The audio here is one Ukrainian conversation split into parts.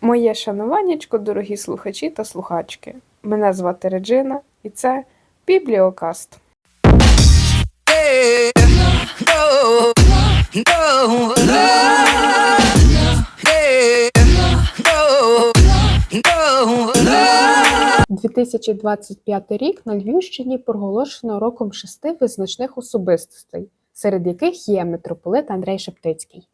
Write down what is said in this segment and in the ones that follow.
Моє шануваннячко, дорогі слухачі та слухачки. Мене звати Реджина, і це Бібліокаст. Yeah, no, no, 2025 рік на Львівщині проголошено роком шести визначних особистостей, серед яких є митрополит Андрей Шептицький.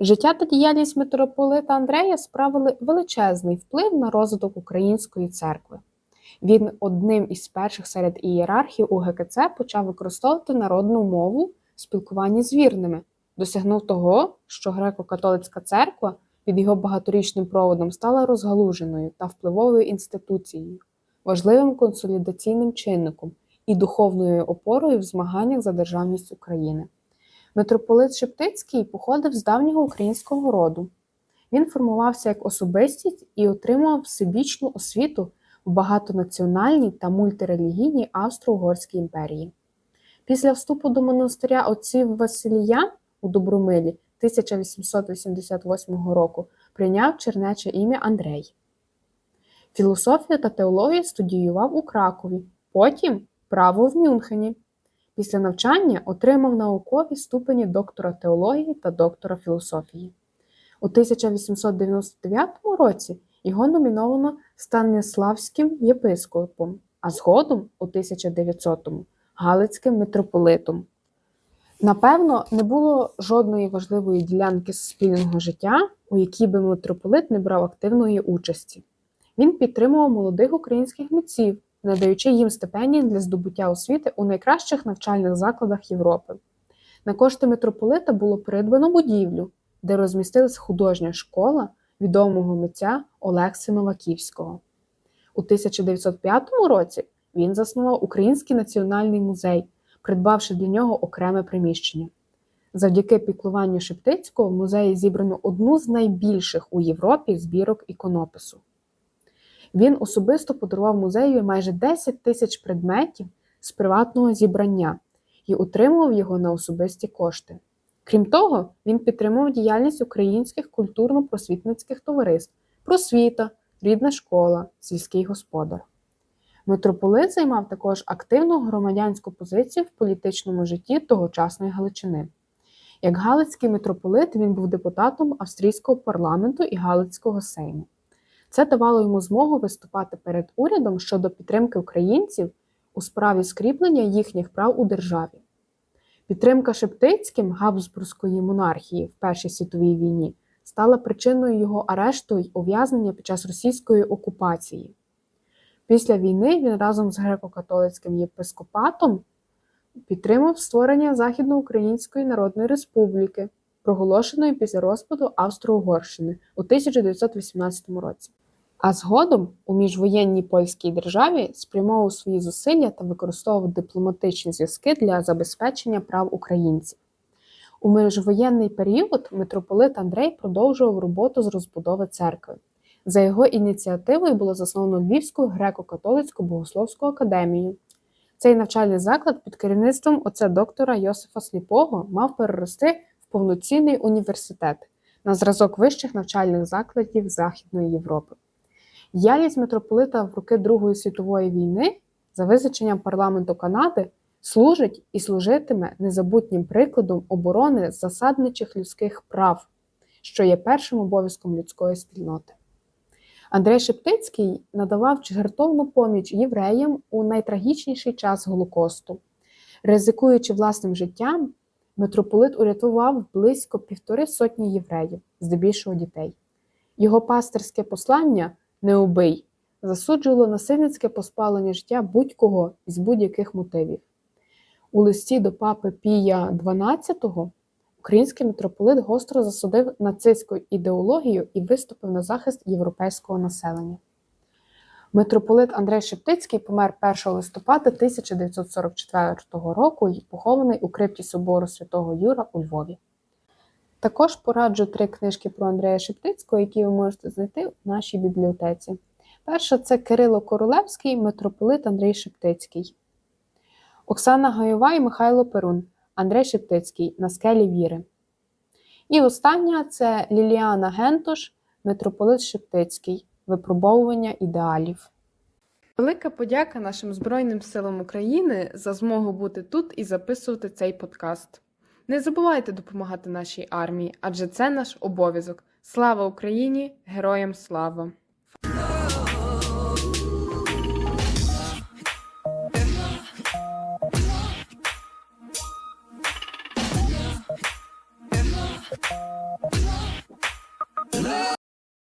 Життя та діяльність митрополита Андрея справили величезний вплив на розвиток української церкви. Він одним із перших серед ієрархів УГКЦ почав використовувати народну мову в спілкуванні з вірними, досягнув того, що греко-католицька церква під його багаторічним проводом стала розгалуженою та впливовою інституцією, важливим консолідаційним чинником і духовною опорою в змаганнях за державність України. Митрополит Шептицький походив з давнього українського роду. Він формувався як особистість і отримував всебічну освіту в багатонаціональній та мультирелігійній Австро-Угорській імперії. Після вступу до монастиря отців Василія у Добромилі 1888 року прийняв чернече ім'я Андрей. Філософію та теологію студіював у Кракові, потім право в Мюнхені. Після навчання отримав наукові ступені доктора теології та доктора філософії. У 1899 році його номіновано Станіславським єпископом, а згодом у 1900-му Галицьким митрополитом. Напевно, не було жодної важливої ділянки суспільного життя, у якій би митрополит не брав активної участі. Він підтримував молодих українських митців, надаючи їм стипендії для здобуття освіти у найкращих навчальних закладах Європи. На кошти митрополита було придбано будівлю, де розмістилась художня школа відомого митця Олекси Новаківського. У 1905 році він заснував Український національний музей, придбавши для нього окреме приміщення. Завдяки піклуванню Шептицького в музеї зібрано одну з найбільших у Європі збірок іконопису. Він особисто подарував музею майже 10 тисяч предметів з приватного зібрання і утримував його на особисті кошти. Крім того, він підтримував діяльність українських культурно-просвітницьких товариств, просвіта, рідна школа, сільський господар. Митрополит займав також активну громадянську позицію в політичному житті тогочасної Галичини. Як Галицький митрополит він був депутатом австрійського парламенту і Галицького сейму. Це давало йому змогу виступати перед урядом щодо підтримки українців у справі скріплення їхніх прав у державі. Підтримка Шептицьким Габсбурзької монархії в Першій світовій війні стала причиною його арешту й ув'язнення під час російської окупації. Після війни він разом з греко-католицьким єпископатом підтримав створення Західноукраїнської Народної Республіки, проголошеної після розпаду Австро-Угорщини у 1918 році. А згодом у міжвоєнній польській державі спрямовував свої зусилля та використовував дипломатичні зв'язки для забезпечення прав українців. У міжвоєнний період митрополит Андрей продовжував роботу з розбудови церкви. За його ініціативою було засновано Львівську греко-католицьку богословську академію. Цей навчальний заклад під керівництвом оце доктора Йосифа Сліпого мав перерости повноцінний університет на зразок вищих навчальних закладів Західної Європи. Діяльність митрополита в роки Другої світової війни, за визначенням парламенту Канади, служить і служитиме незабутнім прикладом оборони засадничих людських прав, що є першим обов'язком людської спільноти. Андрей Шептицький надавав жертовну поміч євреям у найтрагічніший час Голокосту. Ризикуючи власним життям, митрополит урятував близько півтори сотні євреїв, здебільшого дітей. Його пастирське послання не убий засуджувало насильницьке поспалення життя будь-кого із будь-яких мотивів. У листі до папи Пія XII український митрополит гостро засудив нацистську ідеологію і виступив на захист європейського населення. Митрополит Андрей Шептицький помер 1 листопада 1944 року і похований у крипті собору святого Юра у Львові. Також пораджу три книжки про Андрея Шептицького, які ви можете знайти в нашій бібліотеці. Перша це Кирило Королевський, митрополит Андрій Шептицький. Оксана Гайова і Михайло Перун. Андрей Шептицький на скелі віри. І остання це Ліліана Гентуш Митрополит Шептицький Випробовування ідеалів. Велика подяка нашим Збройним силам України за змогу бути тут і записувати цей подкаст. Не забувайте допомагати нашій армії, адже це наш обов'язок. Слава Україні! Героям слава!